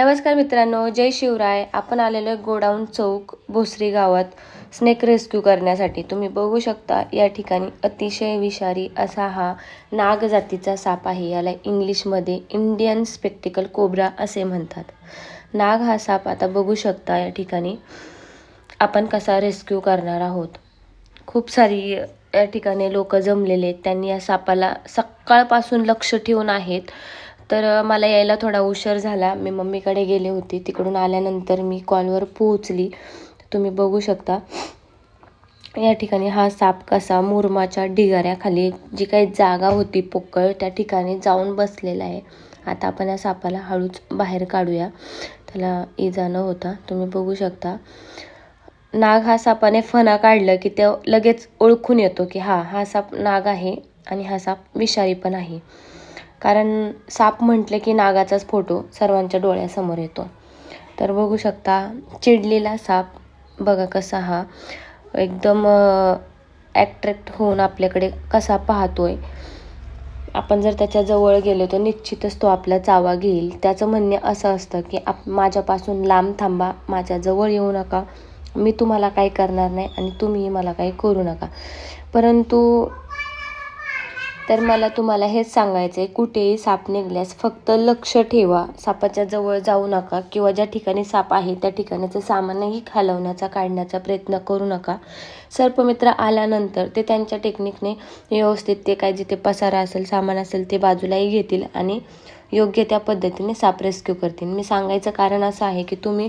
नमस्कार मित्रांनो जय शिवराय. आपण आलेलो आहे गोडाऊन चौक भोसरी गावात. स्नेक रेस्क्यू करण्यासाठी तुम्ही बघू शकता या ठिकाणी अतिशय विषारी असा हा नाग जातीचा साप आहे. याला इंग्लिशमध्ये इंडियन स्पेक्टिकल कोब्रा असे म्हणतात. नाग हा साप आता बघू शकता या ठिकाणी. आपण कसा रेस्क्यू करणार आहोत? खूप सारी या ठिकाणी लोक जमलेले आहेत. त्यांनी या सापाला सकाळपासून लक्ष ठेवून आहेत. तर मला यायला थोडा उशीर झाला. मी मम्मीकडे गेले होते. तिकडून आल्यानंतर मी कॉलवर पोहोचली. तुम्ही बघू शकता. या ठिकाणी हा साप कसा मुरमाच्या ढिगाऱ्याखाली जी काही जागा होती पोकळ त्या ठिकाणी जाऊन बसलेला आहे. आता आपण या सापाला हळूच बाहेर काढूया. त्याला इजा न होता. तुम्ही बघू शकता. नाग हा सापाने फणा काढलं की ते लगेच ओळखून येतो की हा हा साप नाग आहे आणि हा साप विषारी पण आहे. कारण साप म्हटलं की नागाचाच फोटो सर्वांच्या डोळ्यासमोर येतो. तर बघू शकता चिडलेला साप बघा कसा हा एकदम ॲट्रॅक्ट होऊन आपल्याकडे कसा पाहतोय. आपण जर त्याच्याजवळ गेलो तर निश्चितच तो आपला चावा घेईल. त्याचं म्हणणे असं असतं की आप माझ्यापासून लांब थांबा माझ्या जवळ येऊ नका. मी तुम्हाला काही करणार नाही आणि तुम्ही मला काही करू नका. परंतु तर मला तुम्हाला हेच सांगायचं आहे कुठेही साप निघल्यास फक्त लक्ष ठेवा. सापाच्या जवळ जाऊ नका किंवा ज्या ठिकाणी साप आहे त्या ठिकाणाचं सामानही खालवण्याचा काढण्याचा प्रयत्न करू नका. सर्पमित्र आल्यानंतर ते त्यांच्या टेक्निकने व्यवस्थित ते काय जिथे पसारा असेल सामान असेल ते बाजूलाही घेतील आणि योग्य त्या पद्धतीने साप रेस्क्यू करतील. मी सांगायचं कारण असं आहे की तुम्ही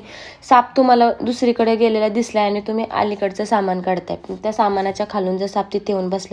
साप तुम्हाला दुसरीकडे गेलेला दिसला आणि तुम्ही अलीकडचं सामान काढताय. त्या सामानाच्या खालून जर साप तिथे येऊन बसला